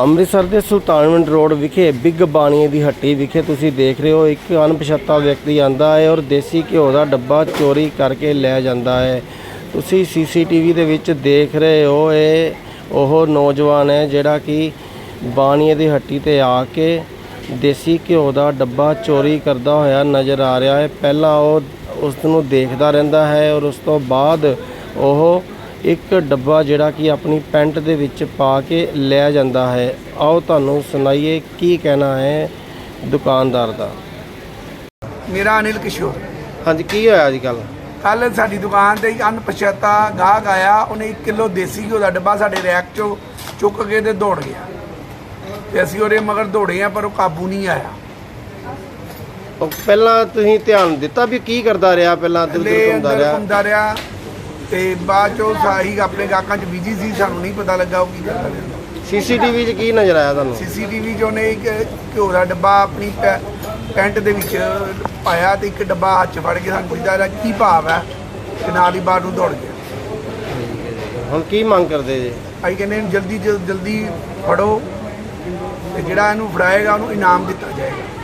ਅੰਮ੍ਰਿਤਸਰ ਦੇ ਸੁਲਤਾਨਵੰਡ ਰੋਡ ਵਿਖੇ ਬਿੱਗ ਬਾਣੀਏ ਦੀ ਹੱਟੀ ਵਿਖੇ ਤੁਸੀਂ ਦੇਖ ਰਹੇ ਹੋ, ਇੱਕ ਅਣਪਛਾਤਾ ਵਿਅਕਤੀ ਆਂਦਾ ਹੈ ਔਰ ਦੇਸੀ ਘਿਓ ਦਾ ਡੱਬਾ ਚੋਰੀ ਕਰਕੇ ਲੈ ਜਾਂਦਾ ਹੈ। ਤੁਸੀਂ ਸੀਸੀਟੀਵੀ ਦੇ ਵਿੱਚ ਦੇਖ ਰਹੇ ਹੋ, ਇਹ ਉਹ ਨੌਜਵਾਨ ਹੈ ਜਿਹੜਾ ਕਿ ਬਾਣੀਏ ਦੀ ਹੱਟੀ ਤੇ ਆ ਕੇ ਦੇਸੀ ਘਿਓ ਦਾ ਡੱਬਾ ਚੋਰੀ ਕਰਦਾ ਹੋਇਆ ਨਜ਼ਰ ਆ ਰਿਹਾ ਹੈ। ਪਹਿਲਾਂ ਉਹ ਉਸ ਨੂੰ ਦੇਖਦਾ ਰਹਿੰਦਾ ਹੈ ਔਰ ਉਸ ਤੋਂ ਬਾਅਦ ਉਹ ਇੱਕ ਡੱਬਾ ਜਿਹੜਾ ਕਿ ਆਪਣੀ ਪੈਂਟ ਦੇ ਵਿੱਚ ਪਾ ਕੇ ਲੈ ਜਾਂਦਾ ਹੈ। ਆਓ ਤੁਹਾਨੂੰ ਸੁਣਾਈਏ ਕੀ ਕਹਿਣਾ ਹੈ ਦੁਕਾਨਦਾਰ ਦਾ। ਮੇਰਾ ਅਨਿਲ ਕਿਸ਼ੋਰ। ਹਾਂਜੀ ਕੀ ਹੋਇਆ ਅੱਜ ਕੱਲ ਕੱਲ ਸਾਡੀ ਦੁਕਾਨ ਤੇ ਇੱਕ ਅਣਪਛਾਤਾ ਗਾਹਕ ਆਇਆ। ਉਹਨੇ 1 ਕਿਲੋ ਦੇਸੀ ਘਿਓ ਦਾ ਡੱਬਾ ਸਾਡੇ ਰੈਕ ਚੋਂ ਚੁੱਕ ਕੇ ਤੇ ਦੌੜ ਗਿਆ। ਤੇ ਅਸੀਂ ਉਹਦੇ ਮਗਰ ਦੌੜੇ ਆ ਪਰ ਉਹ ਕਾਬੂ ਨਹੀਂ ਆਇਆ। ਉਹ ਪਹਿਲਾਂ ਤੁਸੀਂ ਧਿਆਨ ਦਿੱਤਾ ਵੀ ਕੀ ਕਰਦਾ ਰਿਹਾ? ਪਹਿਲਾਂ ਦਿਲ ਦਿਲ ਘੁੰਮਦਾ ਅੰਦਰ ਰਿਹਾ? ਘੁੰਮਦਾ ਰਿਹਾ। ਤੇ ਬਾਅਦ ਚੋਂ ਸਾਹੀ ਆਪਣੇ ਗਾਹਕਾਂ 'ਚ ਬਿਜ਼ੀ ਸੀ ਸਾਨੂੰ ਨਹੀਂ ਪਤਾ ਲੱਗਾ ਉਹ ਕੀ ਕਰਦਾ ਰਿਹਾ। ਸੀਸੀਟੀਵੀ 'ਚ ਕੀ ਨਜ਼ਰ ਆਇਆ ਤੁਹਾਨੂੰ? ਸੀਸੀਟੀਵੀ 'ਚ ਉਹਨੇ ਇੱਕ ਘਿਓ ਦਾ ਡੱਬਾ ਆਪਣੀ ਪੈ- ਪੈਂਟ ਦੇ ਵਿੱਚ ਪਾਇਆ ਤੇ ਇੱਕ ਡੱਬਾ ਹੱਥ 'ਚ ਫੜ ਕੇ ਸਾਨੂੰ ਪੁੱਛਦਾ ਰਿਹਾ ਕੀ ਭਾਵ ਹੈ? ਤੇ ਨਾਲ ਹੀ ਬਾਹਰ ਨੂੰ ਦੌੜ ਗਿਆ। ਹੁਣ ਕੀ ਮੰਗ ਕਰਦੇ ਜੀ? ਅਸੀਂ ਕਹਿੰਦੇ ਇਹਨੂੰ ਜਲਦੀ ਜਲ- ਜਲਦੀ ਫੜੋ ਤੇ ਜਿਹੜਾ ਇਹਨੂੰ ਫੜਾਏਗਾ ਉਹਨੂੰ ਇਨਾਮ ਦਿੱਤਾ ਜਾਏਗਾ।